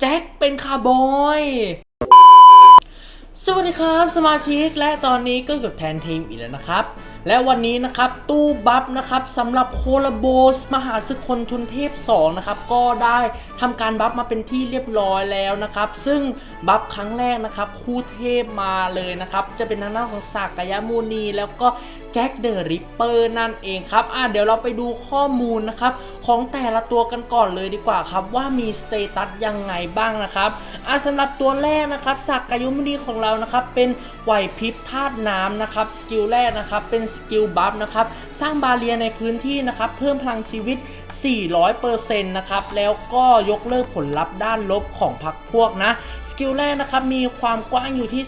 แจ็คเป็นคาร์บอยสวัสดีครับสมาชิกและตอนนี้ก็อยู่กับแทนทีมอีกแล้วนะครับ และวันนี้นะครับตู้บัฟนะครับสำหรับโคลาโบสมหาศึกคนชนเทพ2นะครับก็ได้ทำการบัฟมาเป็นที่เรียบร้อยแล้วนะครับซึ่งบัฟครั้งแรกนะครับคู่เทพมาเลยนะครับจะเป็นทางด้านของสากยมูนีแล้วก็แจ็คเดอะริปเปอร์นั่นเองครับอะเดี๋ยวเราไปดูข้อมูลนะครับของแต่ละตัวกันก่อนเลยดีกว่าครับว่ามีสเตตัสยังไงบ้างนะครับอะสำหรับตัวแรกนะครับสากยมุนีของเรานะครับเป็นไหวพริบธาตุน้ำนะครับสกิลแรกนะครับเป็นสกิลบัฟนะครับ สร้างบาเรียในพื้นที่นะครับ เพิ่มพลังชีวิต400%นะครับ แล้วก็ยกเลิกผลลัพธ์ด้านลบของพรรคพวกนะ สกิลแรกนะครับ มีความกว้างอยู่ที่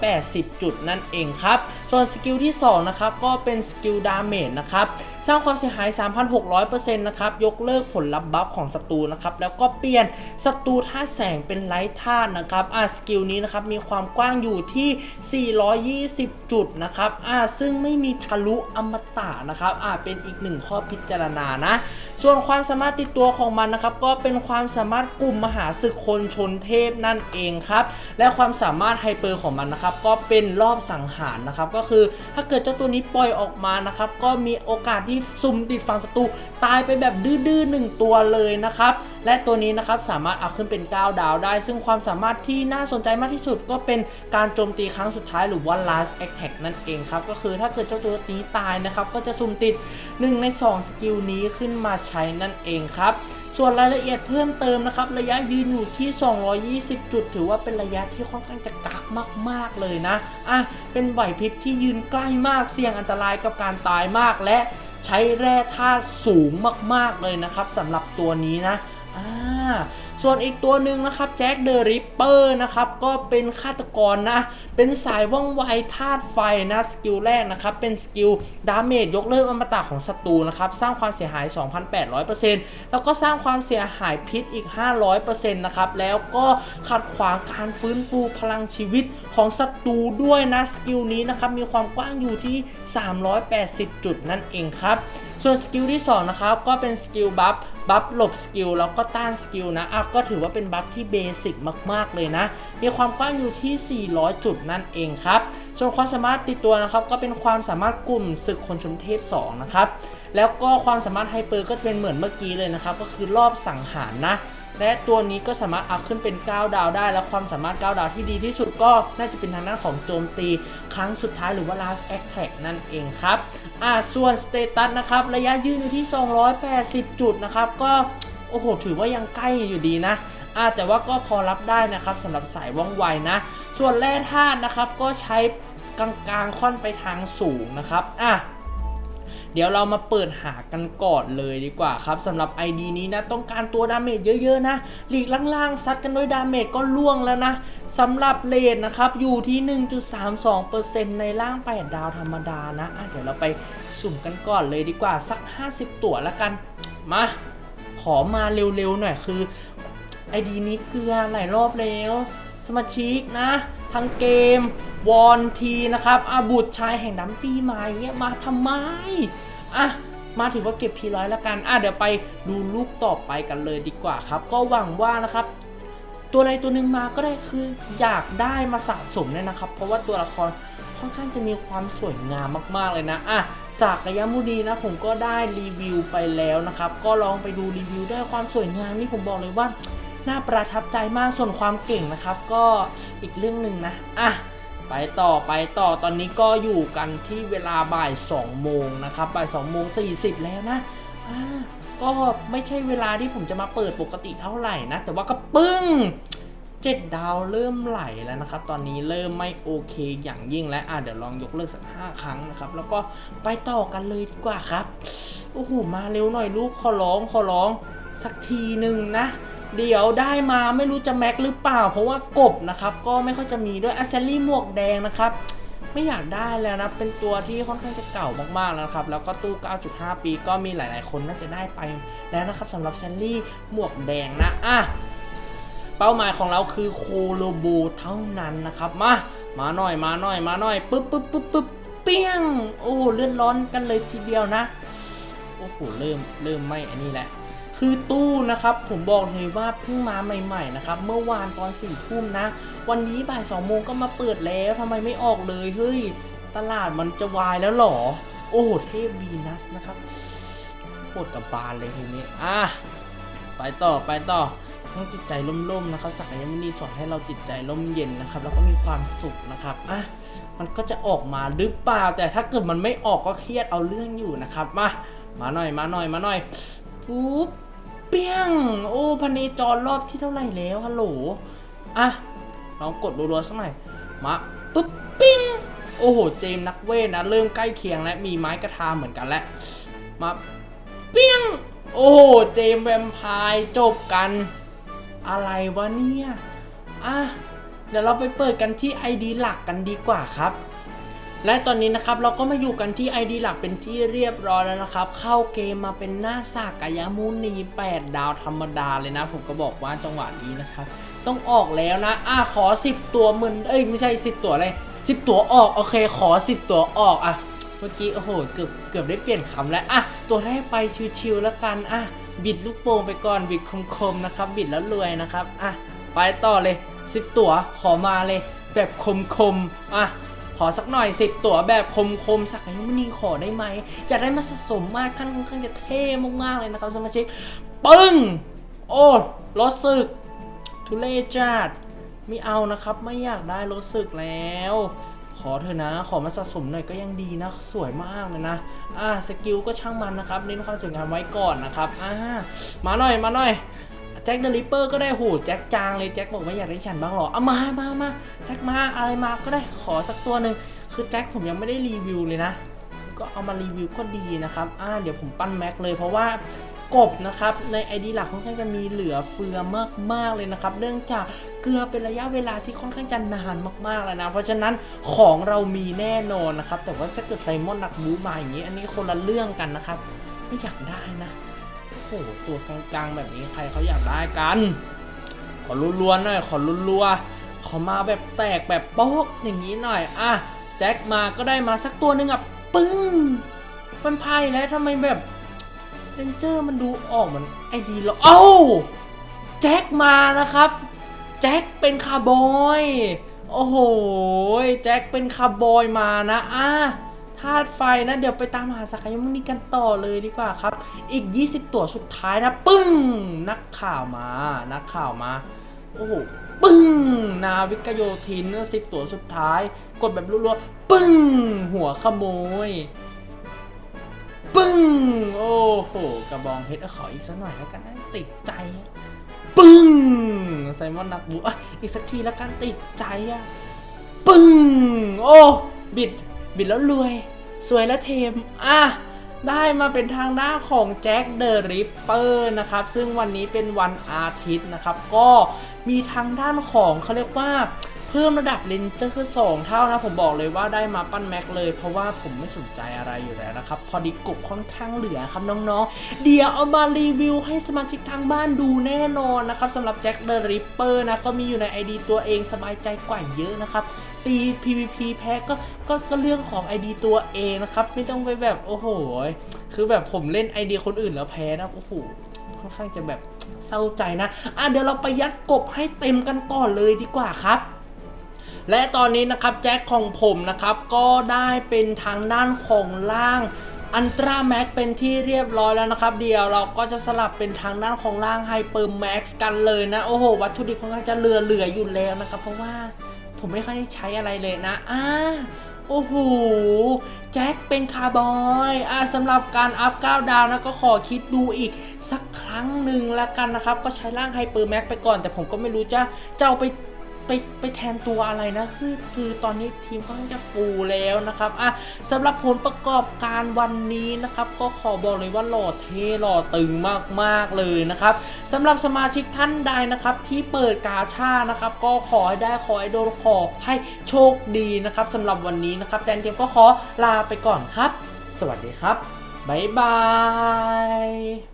380 จุดนั่นเองครับ ส่วนสกิลที่ 2 นะครับ ก็เป็นสกิลดาเมจนะครับสร้างความเสียหาย 3,600%นะครับ ยกเลิกผลลัพธ์บัฟของศัตรูนะครับ แล้วก็เปลี่ยนศัตรูธาแสงเป็นไร้ธาตุนะครับ อ่าสกิลนี้นะครับ มีความกว้างอยู่ที่ 420 จุดนะครับ อ่าซึ่งไม่มีทะลุอมตะนะครับ อ่าเป็นอีกหนึ่งข้อพิจารณานะส่วนความสามารถติดตัวของมันนะครับก็เป็นความสามารถกลุ่มมหาศึกคนชนเทพนั่นเองครับและความสามารถไฮเปอร์ของมันนะครับก็เป็นรอบสังหารนะครับก็คือถ้าเกิดเจ้าตัวนี้ปล่อยออกมานะครับก็มีโอกาสที่ซุ่มติดฝั่งศัตรูตายไปแบบดื้อๆหนึ่งตัวเลยนะครับและตัวนี้นะครับสามารถเอาขึ้นเป็น 9 ดาวได้ ซึ่งความสามารถที่น่าสนใจมากที่สุดก็เป็นการโจมตีครั้งสุดท้ายหรือว่า last attack นั่นเองครับก็คือถ้าเกิดเจ้าตัวนี้ตายนะครับก็จะซุ่มติด 1 ใน 2 สกิลนี้ขึ้นมาใช้นั่นเองครับ ส่วนรายละเอียดเพิ่มเติมนะครับ ระยะยืนอยู่ที่ 220 จุด ถือว่าเป็นระยะที่ค่อนข้างจะกักมาก ๆ เลยนะ อะ เป็นไหวพริบที่ยืนใกล้มาก เสี่ยงอันตรายกับการตายมาก และใช้แร่ธาตุสูงมาก ๆ เลยนะครับสำหรับตัวนี้นะ อ่า ส่วนอีกตัวหนึ่งนะครับแจ็คเดอะริปเปอร์นะครับก็เป็นฆาตกรนะ เป็นสายว่องไวธาตุไฟนะสกิลแรกนะครับ เป็นสกิลดาเมจยกเลิกอมตะของศัตรูนะครับ สร้างความเสียหาย 2,800%แล้วก็สร้างความเสียหายพิษอีก 500%นะครับ แล้วก็ขัดขวางการฟื้นฟูพลังชีวิตของศัตรูด้วยนะสกิลนี้นะครับ มีความกว้างอยู่ที่ 380 จุดนั่นเองครับ ส่วนสกิลที่2นะครับก็เป็นสกิลบัฟบัฟหลบสกิลแล้วก็ต้านสกิลนะอะก็ถือว่าเป็นบัฟที่เบสิกมาก ๆ เลยนะ มีความกว้างอยู่ที่ 400 จุดนั่นเองครับ ส่วนความสามารถติดตัวนะครับ ก็เป็นความสามารถกลุ่มศึกคนชนเทพ 2 นะครับ แล้วก็ความสามารถไฮเปอร์ก็เป็นเหมือนเมื่อกี้เลยนะครับ ก็คือรอบสังหารนะ และตัวนี้ก็สามารถอัพขึ้นเป็น 9 ดาวได้ และความสามารถ 9 ดาวที่ดีที่สุดก็น่าจะเป็นทางด้านของโจมตีครั้งสุดท้ายหรือว่า last attack นั่นเองครับอ่าส่วน status นะครับ ระยะยืนอยู่ที่ 280 จุดนะครับ ก็โอ้โห ถือว่ายังใกล้อยู่ดีนะอ่าแต่ว่าก็พอรับได้นะครับสำหรับสายว่องไวนะ ส่วนแร่ธาตุนะครับก็ใช้กลางๆค่อนไปทางสูงนะครับอะ เดี๋ยวเรามาเปิดหากันก่อนเลยดีกว่าครับสำหรับ ID นี้นะ ต้องการตัวดาเมจเยอะๆนะหลีกล่างๆซัดกันด้วยดาเมจก็ล่วงแล้วนะสำหรับเลนนะครับ อยู่ที่ 1.32%ในล่าง8ดาวธรรมดานะะเดี๋ยวเราไปสุ่มกันก่อนเลยดีกว่าสัก 50 ตัวละกัน มา ขอมาเร็วๆหน่อยคือ ID นี้เกลือหลายรอบแล้ว สมาชิกนะ ทั้งเกมวอนทีนะครับอาบุตรชายแห่งน้ำปีใหม่เงี้ยมาทำไมอะมาถือว่าเก็บพีร้อยละกันอะเดี๋ยวไปดูลูกต่อไปกันเลยดีกว่าครับ ก็หวังว่านะครับ ตัวใดตัวหนึ่งมาก็ได้คืออยากได้มาสะสมเนี่ยนะครับ เพราะว่าตัวละครค่อนข้างจะมีความสวยงามมากๆเลยนะอะสากยมุนีนะผมก็ได้รีวิวไปแล้วนะครับ ก็ลองไปดูรีวิวได้ความสวยงามนี่ผมบอกเลยว่า น่าประทับใจมากส่วนความเก่งนะครับ ก็อีกเรื่องหนึ่งนะอะไปต่อไปต่อตอนนี้ก็อยู่กันที่เวลาบ่าย2โมงนะครับบ่าย2โมง40 แล้วนะอ่าก็ไม่ใช่เวลาที่ผมจะมาเปิดปกติเท่าไหร่นะ แต่ว่าก็ปึ้งเจ็ดดาวเริ่มไหลแล้วนะครับ ตอนนี้เริ่มไม่โอเคอย่างยิ่งแล้วอะเดี๋ยวลองยกเลิกสักห้าครั้งนะครับ แล้วก็ไปต่อกันเลยดีกว่าครับ โอ้โห มาเร็วหน่อยลูกขอร้องขอร้องสักทีหนึ่งนะ เดี๋ยวได้มาไม่รู้จะแม็กหรือเปล่า เพราะว่ากบนะครับ ก็ไม่ค่อยจะมีด้วยอัเซลลี่หมวกแดงนะครับ ไม่อยากได้แล้วนะ เป็นตัวที่ค่อนข้างจะเก่ามากๆแล้วครับ แล้วก็ตู้ 9.5 ปีก็มีหลายๆ คนน่าจะได้ไปแล้วนะครับสำหรับแซลลี่หมวกแดงนะอะเป้าหมายของเราคือโคโลโบเท่านั้นนะครับ มา มาหน่อยมาหน่อยมาหน่อยปึ๊บปึ๊บปึ๊บปึ๊บเปี้ยง โอ้เลื่อนร้อนกันเลยทีเดียวนะ โอ้โหเริ่มเริ่มไม่อันนี้แหละ คือตู้นะครับผมบอกเลยว่าเพิ่งมาใหม่ๆนะครับเมื่อวานตอนสี่ทุ่มนะ วันนี้บ่ายสองโมงก็มาเปิดแล้วทำไมไม่ออกเลยเฮ้ยตลาดมันจะวายแล้วหรอ โอ้โหเทพวีนัสนะครับโคตรกับบานเลยทีนี้อะไปต่อไปต่อต้องจิตใจร่มๆนะครับสักยมุนีสอนให้เราจิตใจร่มเย็นนะครับ แล้วก็มีความสุขนะครับอะมันก็จะออกมาหรือเปล่า แต่ถ้าเกิดมันไม่ออกก็เครียดเอาเรื่องอยู่นะครับ มา มาหน่อยมาหน่อยมาหน่อยปุ๊บ เปี้ยง โอ้พเนจรรอบที่เท่าไหร่แล้วฮัลโหลอะลองกดรัวๆสักหน่อยมาปุ๊บปิ้งโอ้โหเจมส์นักเวทนะเริ่มใกล้เคียงและมีไม้กระทาเหมือนกันแล้วมาเปี้ยง โอ้โหเจมส์แวมไพร์จบกัน อะไรวะเนี่ยอะเดี๋ยวเราไปเปิดกันที่ ID หลักกันดีกว่าครับ และตอนนี้นะครับเราก็มาอยู่กันที่ ID หลักเป็นที่เรียบร้อยแล้วนะครับ เข้าเกมมาเป็นหน้าสากายามูนี 8 ดาวธรรมดาเลยนะ ผมก็บอกว่าจังหวะนี้นะครับ ต้องออกแล้วนะ อะขอ 10 ตัวเหมือนเอ้ยไม่ใช่ 10 ตัวอะไร10 ตัวออกโอเคขอ 10 ตัวออกอะเมื่อกี้โอ้โหเกือบเกือบได้เปลี่ยนคำแล้วอะตัวแรกไปชิวๆแล้วกันอะบิดลูกโป่งไปก่อนบิดคมๆนะครับ บิดแล้วรวยนะครับอะไปต่อเลย 10 ตัวขอมาเลย แบบคมๆอะ ขอสักหน่อยสิตั๋วแบบคมคมๆสักยังไม่นีขอได้ไหมอยากได้มาสะสมมากท่านค่อนข้างจะเท่มากๆเลยนะครับสมาชิกปึ้ง โอ้รถศึก ทุเลจัดไม่เอานะครับ ไม่อยากได้รถศึกแล้ว ขอเถอะนะ ขอมาสะสมหน่อยก็ยังดีนะ สวยมากเลยนะอ่าสกิลก็ช่างมันนะครับเน้นความสวยงามไว้ก่อนนะครับอ่ามาหน่อยมาหน่อย แจ็คเดลิเปอร์ก็ได้โหแจ็คจางเลยแจ็คบอกว่าอยากได้ฉันบ้างหรอเอามามามาแจ็คมาอะไรมาก็ได้ขอสักตัวหนึ่งคือแจ็คผมยังไม่ได้รีวิวเลยนะ ก็เอามารีวิวก็ดีนะครับอ่าเดี๋ยวผมปั้นแม็กเลยเพราะว่ากบนะครับใน ID หลักค่อนข้างจะมีเหลือเฟือมากๆเลยนะครับเนื่องจากเกลือเป็นระยะเวลาที่ค่อนข้างจะนานมากๆแล้วนะ เพราะฉะนั้นของเรามีแน่นอนนะครับแต่ว่าถ้าเกิดไซมอนนักบูมาอย่างนี้ อันนี้คนละเรื่องกันนะครับ ไม่อยากได้นะ โอ้โหตัวกลางๆแบบนี้ใครเขาอยากได้กัน ขอรัวๆหน่อยขอรัวๆขอมาแบบแตกแบบโป๊กอย่างนี้หน่อยอะแจ็คมาก็ได้มาสักตัวหนึ่งอะปึ้งมันไพ่แล้วทำไมแบบเรนเจอร์มันดูออกเหมือนไอดีหรอเอ้าแจ็คมานะครับ แจ็คเป็นคาร์บอย โอ้โห แจ็คเป็นคาร์บอยมานะอะาตุไฟนะเดี๋ยวไปตามหาสักยมุนีกันต่อเลยดีกว่าครับ อีก 20 ตัวสุดท้ายนะ ปึ้ง นักข่าวมา นักข่าวมาโอ้โหปึ้ง นาวิกโยธินสิบตัวสุดท้าย กดแบบรัวๆปึ้ง หัวขโมย ปึ้ง โอ้โห กระบองเพชรขออีกสักหน่อยแล้วกันนะติดใจ ปึ้ง ไซมอนนักบูอะอีกสักทีแล้วกันติดใจอะ ปึ้ง โอ้ บิด บิดแล้วรวย สวยและเทม อะ ได้มาเป็นทางหน้าของแจ็คเดอะริปเปอร์นะครับ ซึ่งวันนี้เป็นวันอาทิตย์นะครับ ก็มีทางด้านของเขาเรียกว่า พิ่มระดับเลนเจอร์สองเท่านะผมบอกเลยว่าได้มาปั้นแม็กเลย เพราะว่าผมไม่สนใจอะไรอยู่แล้วนะครับ พอดีกบค่อนข้างเหลือครับน้องๆ เดี๋ยวเอามารีวิวให้สมาชิกทางบ้านดูแน่นอนนะครับสำหรับแจ็คเดอะริปเปอร์นะก็มีอยู่ใน ID ตัวเองสบายใจกว่าเยอะนะครับตี PVP แพ้ก็ก็ก็เรื่องของ ID ตัวเองนะครับ ไม่ต้องไปแบบโอ้โห คือแบบผมเล่น ID คนอื่นแล้วแพ้นะโอ้โหค่อนข้างจะแบบเศร้าใจนะอะเดี๋ยวเราไปยัดกบให้เต็มกันก่อนเลยดีกว่าครับ และตอนนี้นะครับแจ็คของผมนะครับก็ได้เป็นทางด้านของล่างอันตราแม็กเป็นที่เรียบร้อยแล้วนะครับ เดี๋ยวเราก็จะสลับเป็นทางด้านของล่างไฮเปอร์แม็กซ์กันเลยนะ โอ้โห วัตถุดิบค่อนข้างจะเหลือเหลืออยู่แล้วนะครับ เพราะว่าผมไม่ค่อยได้ใช้อะไรเลยนะอ่าโอ้โห แจ็คเป็นคาร์บอยอ่าสำหรับการอัพ 9 ดาวนะก็ขอคิดดูอีกสักครั้งหนึ่งละกันนะครับ ก็ใช้ร่างไฮเปอร์แม็กไปก่อน แต่ผมก็ไม่รู้จะจะเอาไป ไปไปแทนตัวอะไรนะคือคือตอนนี้ทีมค่อนข้างจะฟูลแล้วนะครับอะสำหรับผลประกอบการวันนี้นะครับ ก็ขอบอกเลยว่าหล่อเท่หล่อตึงมากๆเลยนะครับสำหรับสมาชิกท่านใดนะครับที่เปิดกาชานะครับ ก็ขอให้ได้ขอให้โดนขอให้โชคดีนะครับสำหรับวันนี้นะครับแดนเกมก็ขอลาไปก่อนครับ สวัสดีครับบ๊ายบาย